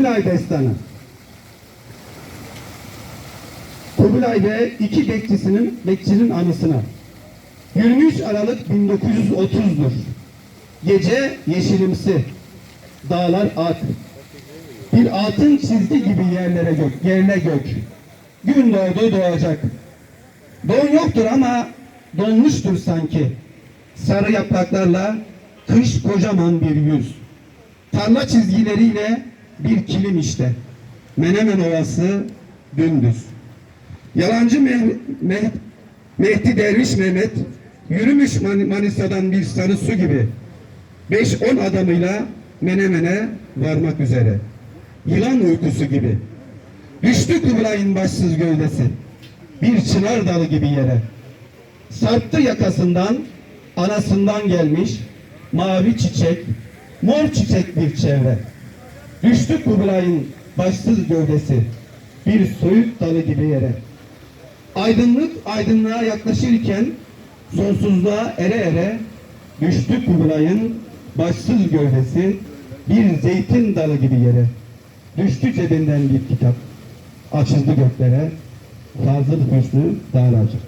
Kubilay Destanı. Kubilay ve iki bekçisinin bekçinin anısına. 23 Aralık 1930'dur. Gece yeşilimsi. Dağlar ak. Bir altın çizgi gibi yerlere gök, yerle gök. Gün doğdu doğacak. Don yoktur ama donmuştur sanki. Sarı yapraklarla kış kocaman bir yüz. Tarla çizgileriyle bir kilim işte. Menemen Ovası dümdüz. Yalancı Meh- Meh- Mehdi Derviş Mehmet yürümüş Man- Manisa'dan bir sarı su gibi. 5-10 adamıyla Menemen'e varmak üzere. Yılan uykusu gibi. Düştü Kubilay'ın başsız gövdesi. Bir çınar dalı gibi yere. Sarttı yakasından, anasından gelmiş mavi çiçek, mor çiçek bir çevre. Düştü Kubilay'ın başsız gövdesi. Bir soyut dalı gibi yere. Aydınlık aydınlığa yaklaşırken sonsuzluğa ere ere düştü Kubilay'ın başsız gövdesi bir zeytin dalı gibi yere. Düştü cebinden bir kitap. Açıldı göklere. Fazıl Hüsnü Dağlarcık.